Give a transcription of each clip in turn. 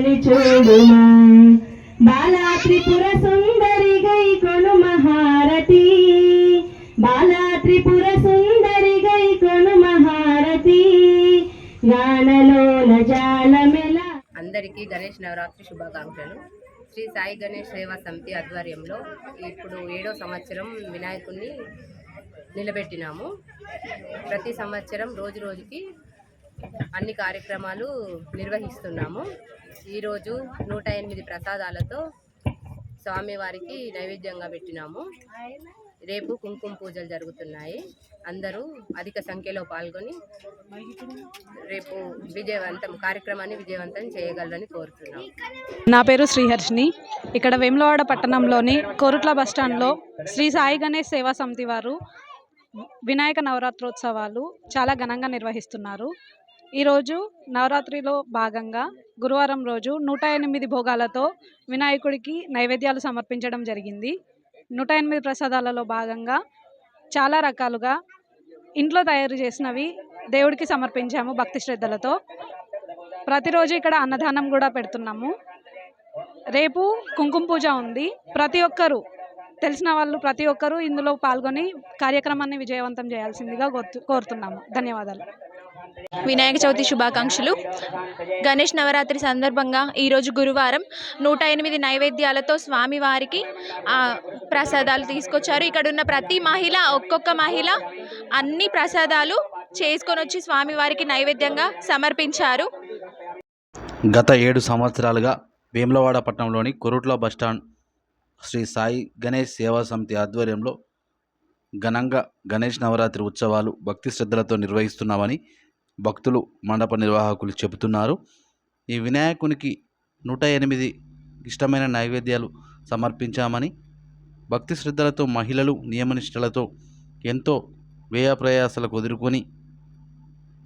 చల్లని చూడుమా బాలా త్రిపుర సుందరి గై కొను మహారతి. బాలా త్రిపుర సుందరి గై కొను మహారతి. గానలోల జాలమెల. అందరికీ గణేష్ నవరాత్రి శుభాకాంక్షలు. శ్రీ సాయి గణేష్ సేవా సమితి ఆధ్వర్యంలో ఇప్పుడు ఏడో సంవత్సరం వినాయకుడిని నిలబెట్టినాము. ప్రతి సంవత్సరం రోజు రోజుకి అన్ని కార్యక్రమాలు నిర్వహిస్తున్నాము. ఈరోజు నూట ఎనిమిది ప్రసాదాలతో స్వామివారికి నైవేద్యంగా పెట్టినాము. రేపు కుంకుమ పూజలు జరుగుతున్నాయి. అందరూ అధిక సంఖ్యలో పాల్గొని రేపు విజయవంతం కార్యక్రమాన్ని విజయవంతం చేయగలరని కోరుతున్నాం నా పేరు శ్రీహర్షిని ఇక్కడ వేములవాడ పట్టణంలోని కోరుట్ల బస్టాండ్లో శ్రీ సాయి గణేష్ సేవా సమితి వారు వినాయక నవరాత్రోత్సవాలు చాలా ఘనంగా నిర్వహిస్తున్నారు. ఈరోజు నవరాత్రిలో భాగంగా గురువారం రోజు నూట ఎనిమిది భోగాలతో వినాయకుడికి నైవేద్యాలు సమర్పించడం జరిగింది. నూట ఎనిమిది ప్రసాదాలలో భాగంగా చాలా రకాలుగా ఇంట్లో తయారు చేసినవి దేవుడికి సమర్పించాము భక్తి శ్రద్ధలతో. ప్రతిరోజు ఇక్కడ అన్నదానం కూడా పెడుతున్నాము. రేపు కుంకుమ పూజ ఉంది. ప్రతి ఒక్కరూ తెలిసిన వాళ్ళు ప్రతి ఒక్కరూ ఇందులో పాల్గొని కార్యక్రమాన్ని విజయవంతం చేయాల్సిందిగా కోరుతున్నాము. ధన్యవాదాలు. వినాయక చవితి శుభాకాంక్షలు. గణేష్ నవరాత్రి సందర్భంగా ఈరోజు గురువారం నూట ఎనిమిది నైవేద్యాలతో స్వామివారికి ప్రసాదాలు తీసుకొచ్చారు. ఇక్కడ ఉన్న ప్రతి మహిళ ఒక్కొక్క మహిళ అన్ని ప్రసాదాలు చేసుకొని వచ్చి స్వామివారికి నైవేద్యంగా సమర్పించారు. గత ఏడు సంవత్సరాలుగా వేములవాడ పట్టణంలోని కొరుట్ల బస్టాండ్ శ్రీ సాయి గణేష్ సేవా సమితి ఆధ్వర్యంలో ఘనంగా గణేష్ నవరాత్రి ఉత్సవాలు భక్తి శ్రద్ధలతో నిర్వహిస్తున్నామని భక్తులు మండప నిర్వాహకులు చెబుతున్నారు. ఈ వినాయకునికి నూట ఎనిమిది ఇష్టమైన నైవేద్యాలు సమర్పించామని భక్తి శ్రద్ధలతో మహిళలు నియమనిష్టలతో ఎంతో వ్యయ ప్రయాసాలకు ఎదుర్కొని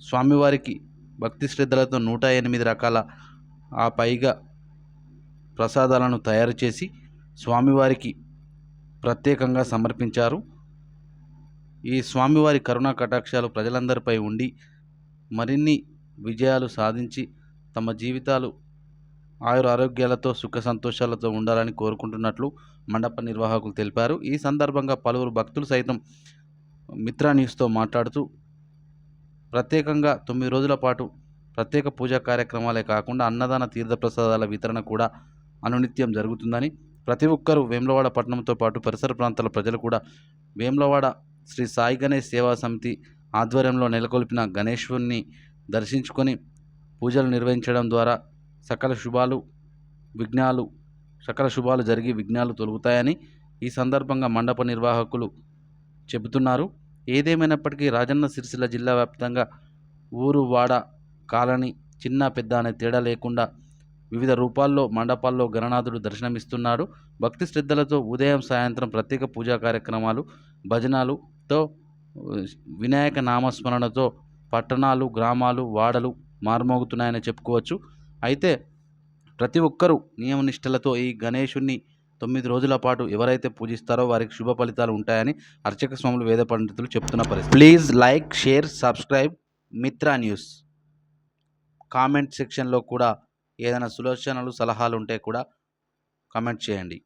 స్వామివారికి భక్తి శ్రద్ధలతో నూట ఎనిమిది రకాల ఆ పైగా ప్రసాదాలను తయారు చేసి స్వామివారికి ప్రత్యేకంగా సమర్పించారు. ఈ స్వామివారి కరుణా కటాక్షాలు ప్రజలందరిపై ఉండి మరిన్ని విజయాలు సాధించి తమ జీవితాలు ఆయుర ఆరోగ్యాలతో సుఖ సంతోషాలతో ఉండాలని కోరుకుంటున్నట్లు మండప నిర్వాహకులు తెలిపారు. ఈ సందర్భంగా పలువురు భక్తులు సైతం మిత్రా న్యూస్తో మాట్లాడుతూ ప్రత్యేకంగా తొమ్మిది రోజుల పాటు ప్రత్యేక పూజా కార్యక్రమాలే కాకుండా అన్నదాన తీర్థప్రసాదాల వితరణ కూడా అనునిత్యం జరుగుతుందని ప్రతి ఒక్కరూ వేములవాడ పట్టణంతో పాటు పరిసర ప్రాంతాల ప్రజలు కూడా వేములవాడ శ్రీ సాయి గణేష్ సేవా సమితి ఆధ్వర్యంలో నెలకొల్పిన గణేశ్వరుని దర్శించుకొని పూజలు నిర్వహించడం ద్వారా సకల శుభాలు విఘ్నాలు సకల శుభాలు జరిగి విఘ్నాలు తొలుగుతాయని ఈ సందర్భంగా మండప నిర్వాహకులు చెబుతున్నారు. ఏదేమైనప్పటికీ రాజన్న సిరిసిల్ల జిల్లా వ్యాప్తంగా ఊరు వాడ కాలనీ చిన్న పెద్ద అనే తేడా లేకుండా వివిధ రూపాల్లో మండపాల్లో గణనాథుడు దర్శనమిస్తున్నాడు. భక్తి శ్రద్ధలతో ఉదయం సాయంత్రం ప్రత్యేక పూజా కార్యక్రమాలు భజనాలుతో వినాయక నామస్మరణతో పట్టణాలు గ్రామాలు వాడలు మారుమోగుతున్నాయని చెప్పుకోవచ్చు. అయితే ప్రతి ఒక్కరూ నియమనిష్టలతో ఈ గణేశుణ్ణి తొమ్మిది రోజుల పాటు ఎవరైతే పూజిస్తారో వారికి శుభ ఫలితాలు ఉంటాయని అర్చక స్వాములు వేద పండితులు చెప్తున్న పరిస్థితి. Please like share subscribe Mitra news. Comment సెక్షన్లో కూడా ఏదైనా సులోచనలు సలహాలు ఉంటే కూడా కామెంట్ చేయండి.